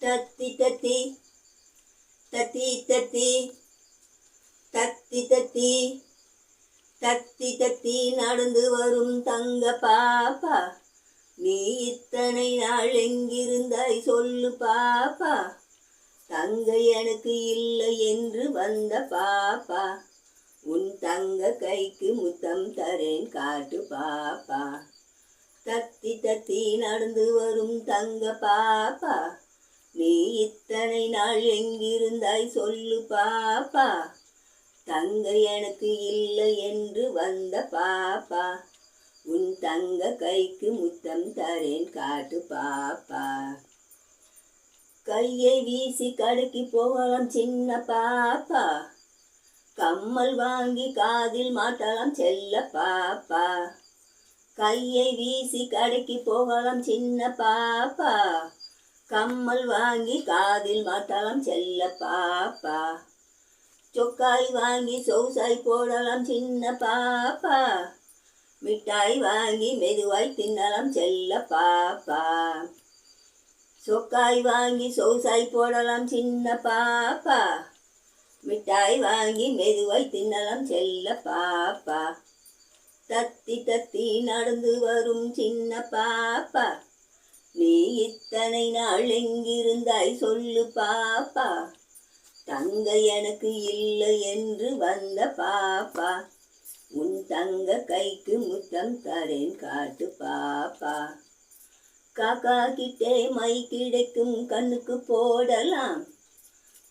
தத்தி தத்தி. தத்தி தத்தி. தத்தி தத்தி. தத்தி தத்தி நடந்து வரும் தங்க பாப்பா. நீ இத்தனை நாள் எங்கிருந்தாய் சொல்லு பாப்பா. தங்க எனக்கு இல்லை என்று வந்த பாப்பா. உன் தங்க கைக்கு முத்தம் தரேன் காட்டு பாப்பா. தத்தி தத்தி நடந்து வரும் தங்க பாப்பா. நீ இத்தனை நாள் எங்கிருந்தாய் சொல்லு பாப்பா. தங்க எனக்கு இல்லை என்று வந்த பாப்பா. உன் தங்க கைக்கு முத்தம் தரேன் காட்டு பாப்பா. கையை வீசி கடுக்கி போகலாம் சின்ன பாப்பா. கம்மல் வாங்கி காதில் மாட்டலாம் செல்ல பாப்பா. கையை வீசி கடைக்கு போகலாம் சின்ன பாப்பா. கம்மல் வாங்கி காதில் மாட்டலாம் செல்ல பாப்பா. சொக்காய் வாங்கி சௌசாய் போடலாம் சின்ன பாப்பா. மிட்டாய் வாங்கி மெதுவாய் தின்னலாம் செல்ல பாப்பா. சொக்காய் வாங்கி சௌசாய் போடலாம் சின்ன பாப்பா. மிட்டாய் வாங்கி மெதுவாய் தின்னலாம் செல்ல பாப்பா. தத்தி தத்தி நடந்து வரும் சின்ன பாப்பா. நீ இத்தனை நாள் எங்கிருந்தாய் சொல்லு பாப்பா. தங்க எனக்கு இல்லை என்று வந்த பாப்பா. உன் தங்க கைக்கு முத்தம் தரேன் காட்டு பாப்பா. காக்கா கிட்டே மை கிடைக்கும் கண்ணுக்கு போடலாம்.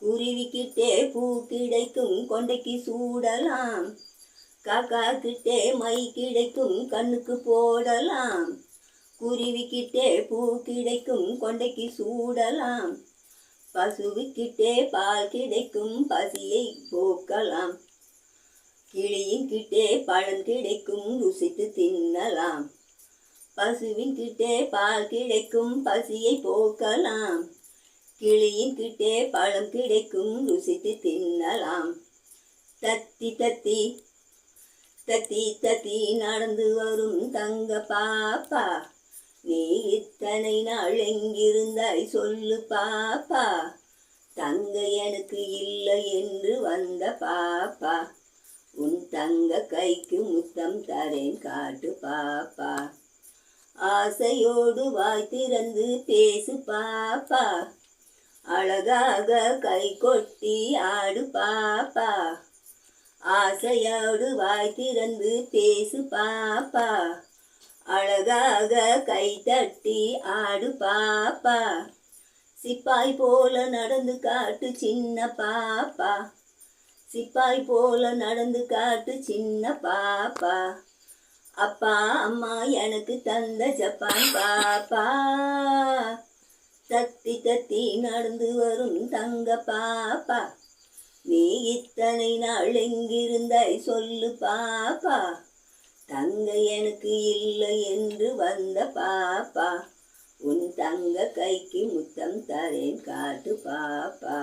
குருவிக்கிட்டே பூ கிடைக்கும் கொண்டைக்கு சூடலாம். காக்கா கிட்டே மை கிடைக்கும் கண்ணுக்கு போடலாம். குருவிக்கிட்டே பூ கிடைக்கும் கொண்டைக்கு சூடலாம். பசுவுக்கிட்டே பால் கிடைக்கும் பசியை போக்கலாம். கிளியின் கிட்டே பழம் கிடைக்கும் ருசித்து தின்னலாம். பசுவின் கிட்டே பால் கிடைக்கும் பசியை போக்கலாம். கிளியின் கிட்டே பழம் கிடைக்கும் ருசித்து தின்னலாம். தத்தி தத்தி தத்தி தத்தி நடந்து வரும் தங்க பாப்பா. இத்தனை நாள் எங்கிருந்தாய் சொல்லு பாப்பா. தங்க எனக்கு இல்லை என்று வந்த பாப்பா. உன் தங்க கைக்கு முத்தம் தரேன் காட்டு பாப்பா. ஆசையோடு வாய் திறந்து பேசு பாப்பா. அழகாக கை கொட்டி ஆடு பாப்பா. ஆசையோடு வாய் திறந்து பேசு பாப்பா. அழகாக கை தட்டி ஆடு பாப்பா. சிப்பாய் போல நடந்து காட்டு சின்ன பாப்பா. சிப்பாய் போல நடந்து காட்டு சின்ன பாப்பா. அப்பா அம்மா எனக்கு தந்த ஜப்பான் பாப்பா. தத்தி தத்தி நடந்து வரும் தங்க பாப்பா. நீ இத்தனை நாள் எங்கிருந்தாய் சொல்லு பாப்பா. தங்க எனக்கு இல்லை என்று வந்த பாப்பா. உன் தங்க கைக்கு முத்தம் தரேன் காட்டு பாப்பா.